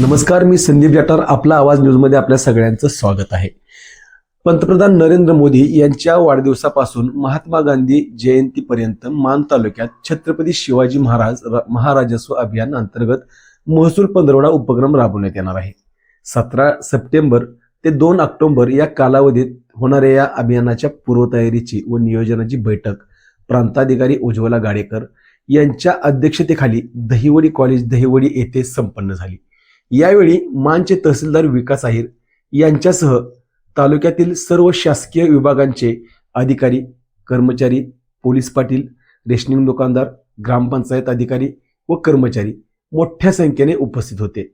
नमस्कार मी संदीप जाटार. आपला आवाज न्यूजमध्ये आपल्या सगळ्यांचं स्वागत आहे. पंतप्रधान नरेंद्र मोदी यांच्या वाढदिवसापासून महात्मा गांधी जयंतीपर्यंत मान तालुक्यात छत्रपती शिवाजी महाराज र- महाराजस्व अभियान अंतर्गत महसूल पंधरवडा उपक्रम राबवण्यात येणार आहे. सतरा सप्टेंबर ते दोन ऑक्टोबर या कालावधीत होणाऱ्या या अभियानाच्या पूर्वतयारीची व नियोजनाची बैठक प्रांताधिकारी उज्ज्वला गाडेकर यांच्या अध्यक्षतेखाली दहिवडी कॉलेज दहिवडी येथे संपन्न झाली. यावेळी मानचे तहसीलदार विकास आहेर यांच्यासह तालुक्यातील सर्व शासकीय विभागांचे अधिकारी कर्मचारी पोलीस पाटील रेशनिंग दुकानदार ग्रामपंचायत अधिकारी व कर्मचारी मोठ्या संख्येने उपस्थित होते.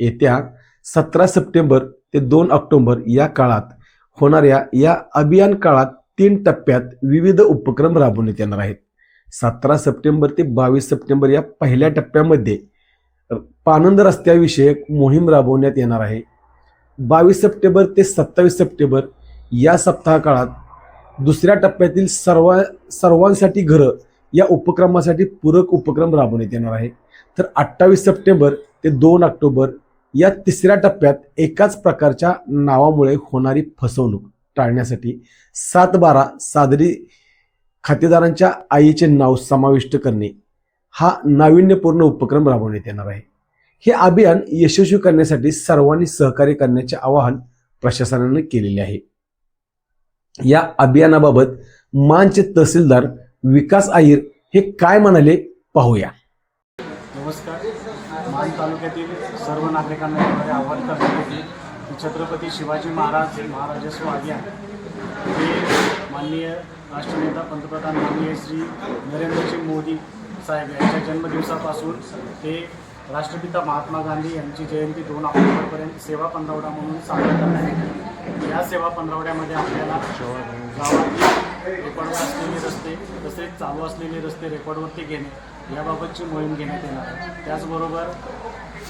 येत्या सतरा सप्टेंबर ते दोन ऑक्टोबर या काळात होणाऱ्या या अभियान काळात तीन टप्प्यात विविध उपक्रम राबवण्यात येणार आहेत. सतरा सप्टेंबर ते बावीस सप्टेंबर या पहिल्या टप्प्यामध्ये पानंद रस्त्याविषयक मोहीम राबवण्यात येणार आहे. बावीस सप्टेंबर ते सत्तावीस सप्टेंबर या सप्ताह काळात दुसऱ्या टप्प्यातील सर्व सर्वांसाठी घरं या उपक्रमासाठी पूरक उपक्रम राबवण्यात येणार आहे. तर अठ्ठावीस सप्टेंबर ते दोन ऑक्टोबर या तिसऱ्या टप्प्यात एकाच प्रकारच्या नावामुळे होणारी फसवणूक टाळण्यासाठी सात बारा सादरी खातेदारांच्या आईचे नाव समाविष्ट करणे हा नाविन्यपूर्ण उपक्रम राबवण्यात येणार आहे. हे अभियान यशस्वी करण्यासाठी सर्वांनी सहकार्य करण्याचे आवाहन प्रशासनाने केलेले आहे. या अभियानाबाबत मानचे तहसीलदार विकास आहिर हे काय म्हणाले पाहूया. नमस्कार. मान तालुक्यातील सर्व नागरिकांना यामध्ये आवाहन करण्यात की छत्रपती शिवाजी महाराज महाराजस्व अभियान हे माननीय राष्ट्रनेता पंतप्रधान माननीय श्री नरेंद्रजी मोदी साहेब यांच्या जन्मदिवसापासून ते राष्ट्रपिता महात्मा गांधी यांची जयंती दोन ऑक्टोबरपर्यंत सेवा पंधरवडा म्हणून साजरा करण्यात येते या सेवा पंधरवड्यामध्ये आपल्याला गावातील रेकॉर्डवर असलेले रस्ते तसेच चालू असलेले रस्ते रेकॉर्डवरती घेणे याबाबतची मोहीम घेण्यात येणार आहे. त्याचबरोबर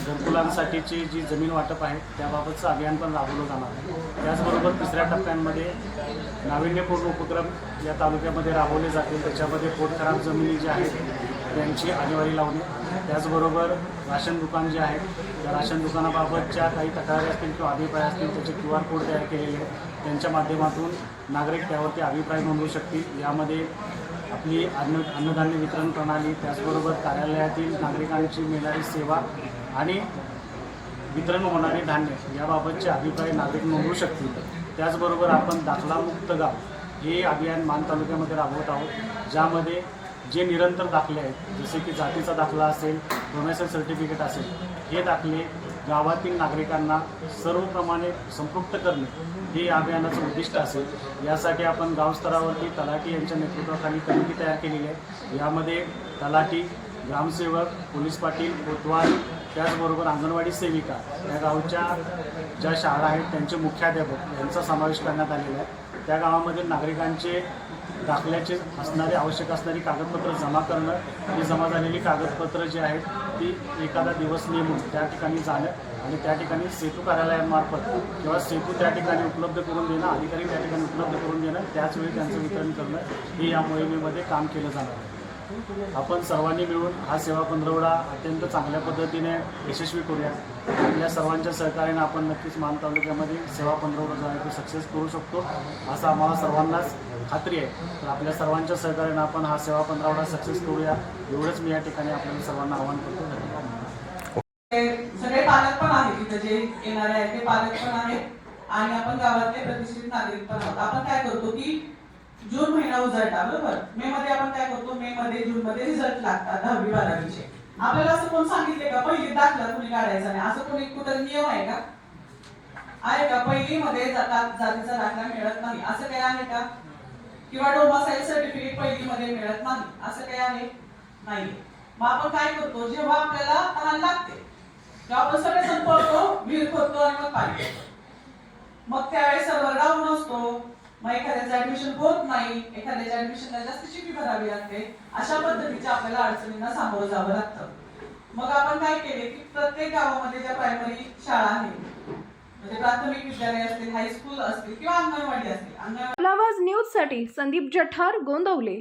घरकुलांसाठीची जी जमीन वाटप आहे त्याबाबतचं अभियान पण राबवलं जाणार आहे. त्याचबरोबर तिसऱ्या टप्प्यांमध्ये नाविन्यपूर्ण उपक्रम या तालुक्यामध्ये राबवले जातील. त्याच्यामध्ये पोटखराब जमिनी ज्या आहेत त्यांची आणेवारी लावणे त्याचबरोबर राशन दुकान जे आहेत त्या राशन दुकानाबाबतच्या काही तक्रारी असतील किंवा अभिप्राय असतील त्याचे क्यू आर कोड तयार केलेले त्यांच्या माध्यमातून नागरिक त्यावरती अभिप्राय नोंदवू शकतील. यामध्ये आपली अन्न अन्नधान्य वितरण प्रणाली त्याचबरोबर कार्यालयातील नागरिकांची मिळणारी सेवा आणि वितरण होणारे धान्य याबाबतचे अभिप्राय नागरिक नोंदवू शकतील. त्याचबरोबर आपण दाखलामुक्त गाव हे अभियान मान तालुक्यामध्ये राबवत आहोत ज्यामध्ये जे निरंतर दाखले आहेत जसे की जातीचा दाखला असेल डोमेसाईल सर्टिफिकेट असेल हे दाखले गावातील नागरिकांना सर्वप्रमाणे संपृक्त करणे हे या अभियानाचं उद्दिष्ट असेल. यासाठी आपण गावस्तरावरती तलाठी यांच्या नेतृत्वाखाली कमिटी तयार केलेली आहे. यामध्ये तलाठी ग्रामसेवक पोलीस पाटील कोतवाल त्याचबरोबर अंगणवाडी सेविका या गावच्या ज्या शाळा आहेत त्यांचे मुख्याध्यापक यांचा समावेश करण्यात आलेला आहे. त्या गावामधील नागरिकांचे दाखल्याचे असणारे आवश्यक असणारी कागदपत्र जमा करणं ही जमा झालेली कागदपत्रं जी आहेत ती एखादा दिवस नेमून त्या ठिकाणी जाणं आणि त्या ठिकाणी सेतू कार्यालयामार्फत किंवा सेतू त्या ठिकाणी उपलब्ध करून देणं अधिकारी त्या ठिकाणी उपलब्ध करून देणं त्याचवेळी त्यांचं वितरण करणं हे या मोहिमेमध्ये काम केलं जाणार आहे. आपण सर्वांनी मिळून हा सेवा पंधरवडा अत्यंत चांगल्या पद्धतीने यशस्वी करूया. आपल्या सर्वांच्या सहकार्याने आपण नक्कीच मान तालुक्यामध्ये सेवा पंधरवडा जो आहे तो सक्सेस करू शकतो असं आम्हाला सर्वांनाच खात्री आहे. तर आपल्या सर्वांच्या सहकार्याने आपण हा सेवा पंधरावडा सक्सेस करूया. एवढंच मी या ठिकाणी आपल्याला सर्वांना आवाहन करतो. धन्यवाद. सगळे पालक पण आहेत तिथं जे येणारे आहेत ते पालक पण आहेत. आणि आपण गावातले प्रतिष्ठित नागरिक पण आहोत. आपण काय करतो की जून महिना उजळला बरोबर? मे मध्ये आपण काय करतो? मे मध्ये जून मध्ये रिझल्ट लागतात दहावी बारावीचे. आपल्याला असं कोण सांगितले का? पहिली दाखला कुणी काढायचा नाही. असं कोणी कुठं नियम आहे का? आहे का? पहिली मध्ये जातात जातीचा दाखला मिळत नाही. असं काही आहे का? किंवा डोमासाईल सर्टिफिकेट पहिली मध्ये मिळत नाही. असं काही आहे? नाही मग आपण काय करतो? जेव्हा आपल्याला तहान लागते तेव्हा आपण सगळे संपवतो विहीर खोदतो आणि मग पाणी मग त्यावेळेस सर्व डाऊन असतो. मग एखाद्याचं ऍडमिशन होत नाही एखाद्याच्या ऍडमिशनला जास्तीची फी भरावी लागते अशा पद्धतीच्या आपल्याला अडचणींना सामोरं जावं लागतं. मग आपण काय केले की प्रत्येक गावामध्ये ज्या प्रायमरी शाळा आहेत म्हणजे प्राथमिक विद्यालय असतील हायस्कूल असतील किंवा अंगणवाडी असतील अंगणवाडी न्यूजसाठी संदीप जठार गोंदवले.